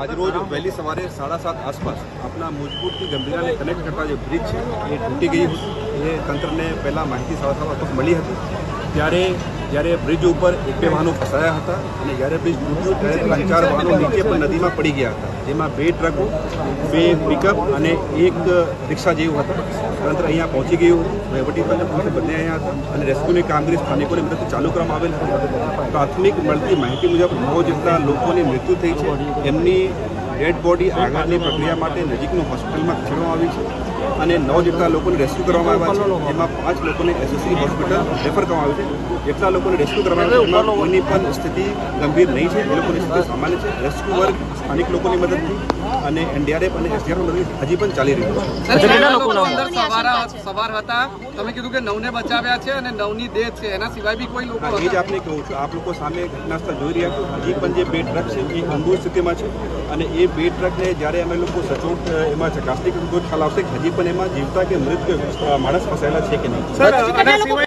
આજરોજ વહેલી સવારે સાડા સાત આસપાસ આપણા મુજબૂરથી ગંભીરાને કનેક્ટ કરતા જે બ્રિજ છે, એ તૂટી હતી. એ તંત્રને પહેલાં માહિતી સાડા સાત આસપાસ મળી હતી. ત્યારે જ્યારે બ્રિજ ઉપર એક બે વાહનો ફસાયા હતા અને જ્યારે બ્રિજ તૂટ્યું ત્યારે ત્રણ ચાર વાહનો નીચે પણ નદીમાં પડી ગયા હતા. જેમાં બે ટ્રકો બે પિકઅપ અને એક રિક્ષા જેવું હતા. તંત્ર અહીંયા પહોંચી ગયું. વહીવટીતંત્ર પોલીસ બંને અહીંયા. હતા અને રેસ્ક્યુની કામગીરી સ્થાનિકોની મદદથી ચાલુ કરવામાં આવેલ પ્રાથમિક મળતી માહિતી મુજબ નવ જેટલા લોકોની મૃત્યુ થઈ છે. એમની ડેડ બોડી આગળની પ્રક્રિયા માટે નજીકનું હોસ્પિટલમાં ખસેડવામાં આવી છે અને નવ જેટલા લોકોને રેસ્ક્યુ કરવામાં આવ્યા છે. એમાં પાંચ લોકોને એસએસસી હોસ્પિટલ રેફર કરવામાં આવ્યું છે. જેટલા લોકોને રેસ્ક્યુ કરવામાં આવ્યું છે એમાં કોઈની પણ સ્થિતિ ગંભીર નહીં છે. એ લોકોની સ્થિતિ સામાન્ય છે. રેસ્ક્યુ વર્ગ સ્થાનિક લોકોની મદદથી અને એનડીઆરએફ અને એસડીઆરએફ મદદથી હજી પણ ચાલી રહ્યું છે. સવાર સવાર હતા. તમે કીધું કે નવને બચાવ્યા છે અને નવની ડેથ છે. એના સિવાય બી કોઈ લોકો એ જ આપને કહું છું. આપ લોકો સામે ઘટના સ્થળ જોઈ રહ્યા છો. હજી પણ જે બે ટ્રક છે એ ગંભીર સ્થિતિમાં છે અને એ બે ટ્રકને જ્યારે અમે લોકો સચોટ એમાં ચકાસણી કરીશું તો ખ્યાલ આવશે કે હજી પણ એમાં જીવતા કે મૃત માણસ ફસાયેલા છે કે નહીં?